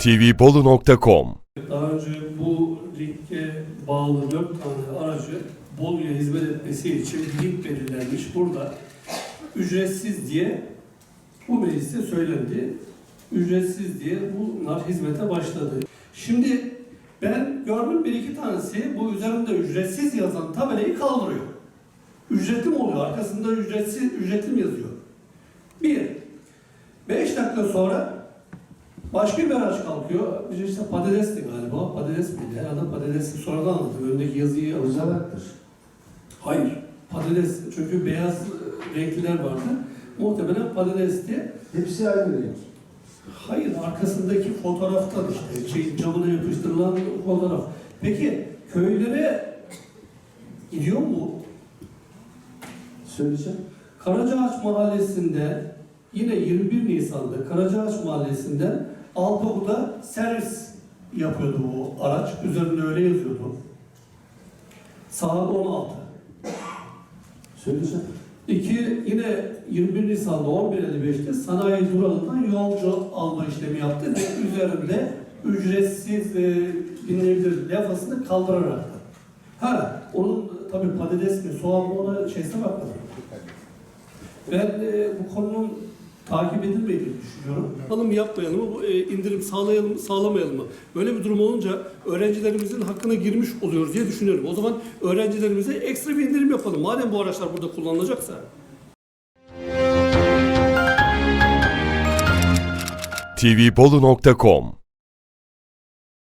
tvbolu.com Daha önce bu lige bağlı dört tane aracı Bolu'ya hizmet etmesi için lig belirlenmiş. Burada ücretsiz diye bu mecliste söylendi. Ücretsiz diye bunlar hizmete başladı. Şimdi ben gördüm bir iki tanesi bu üzerinde ücretsiz yazan tabelayı kaldırıyor. Ücretli mi oluyor? Arkasında ücretsiz, ücretli mi yazıyor? Bir. Beş dakika sonra Başka bir araç kalkıyor. Bir işte patatesti galiba. Patates miydi? Herhalde patatesi sonradan anladım. Öndeki yazıyı Özel haktır. Hayır. Patates. Çünkü beyaz renkliler vardı. Muhtemelen patatesti. Hepsi aynı renk. Hayır. Arkasındaki fotoğraftan işte. Şey, camına yapıştırılan fotoğraf. Peki köylere gidiyor mu? Söyleyeceğim. Karacaağaç Mahallesi'nde yine 21 Nisan'da Karacaağaç Mahallesi'nde Alpagu'da servis yapıyordu bu araç. Üzerinde öyle yazıyordu. Saat 16. Söyleyeceğim. İki, yine 21 Nisan'da 11.55'te sanayi durağından yolcu alma işlemi yaptı ve üzerinde ücretsiz e, dinleyebilir lafasını kaldırarak. Ha, onun tabii patates mi, soğan mı ona şeyse bakmadım. Ben e, bu konunun takip edilmediğini düşünüyorum. Yapalım mı yapmayalım mı, bu, e, indirim sağlayalım mı, sağlamayalım mı? Böyle bir durum olunca öğrencilerimizin hakkına girmiş oluyoruz diye düşünüyorum. O zaman öğrencilerimize ekstra bir indirim yapalım. Madem bu araçlar burada kullanılacaksa. tvbolu.com